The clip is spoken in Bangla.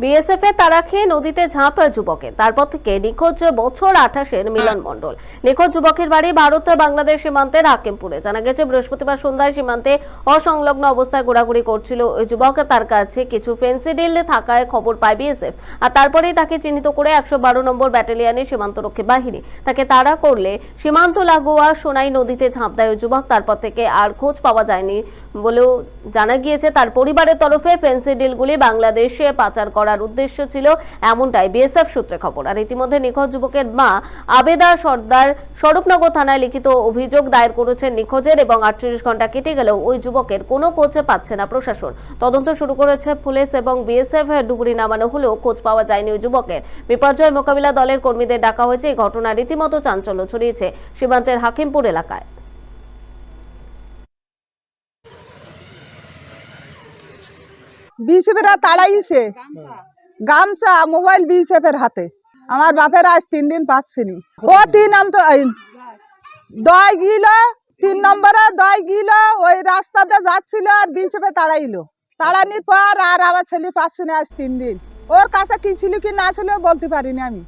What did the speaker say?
বিএসএফ এর তারা খেয়ে নদীতে ঝাঁপ যুবকে তারপর থেকে নিখোঁজ বছর আঠাশের মিলন মণ্ডল। নিখোঁজ যুবকের বাড়ি ভারত, বাংলাদেশ সীমান্তের হাকিমপুরে জানা গেছে, বৃহস্পতিবার সন্ধ্যায় সীমান্তে অসংলগ্ন অবস্থায় ঘোরাঘুরি করছিল ওই যুবক। তার কাছে কিছু ফেন্সিডিল থাকায় খবর পায় বিএসএফ। আর তারপরেই তাকে চিহ্নিত করে একশো বারো নম্বর ব্যাটালিয়নের সীমান্তরক্ষী বাহিনী। তাকে তাড়া করলে সীমান্ত লাগোয়া সোনাই নদীতে ঝাঁপ দেয় ওই যুবক। তারপর থেকে আর খোঁজ পাওয়া যায়নি বলেও জানা গিয়েছে, তার পরিবারের তরফে ফেন্সিডিলগুলি বাংলাদেশে পাচার করার উদ্দেশ্য ছিল এমনটাই বিএসএফ সূত্রে খবর। আর ইতিমধ্যে নিখোঁজ যুবকের মা আবেদা সর্দার স্বরূপনগর থানায় লিখিত অভিযোগ দায়ের করেছেন নিখোঁজের এবং আটচল্লিশ ঘণ্টা কেটে গেলেও ওই যুবকের কোনো খোঁজ পাচ্ছে না প্রশাসন। তদন্ত শুরু করেছে পুলিশ এবং বিএসএফ ডুবুরি নামানো হলেও খোঁজ পাওয়া যায়নি ওই যুবকের। বিপর্যয় মোকাবিলা দলের কর্মীদের ডাকা হয়েছে, এই ঘটনা রীতিমতো চাঞ্চল্য ছড়িয়েছে সীমান্তের হাকিমপুর এলাকায়। বিএসএফেরা তাড়াইছে। গামছা, মোবাইল বিসিপের হাতে। আমার বাপের আজ তিন দিন পাচ্ছিনি। ও তিন নাম দয় গিল, তিন নম্বরে দয় গিল, ওই রাস্তাতে যাচ্ছিল আর বিসিপে তাড়াইলো। তাড়ানির পর আর আমার ছেলে পাচ্ছি না আজ তিন দিন। ওর কাছে কি ছিল কি না ছিল বলতে পারিনি আমি।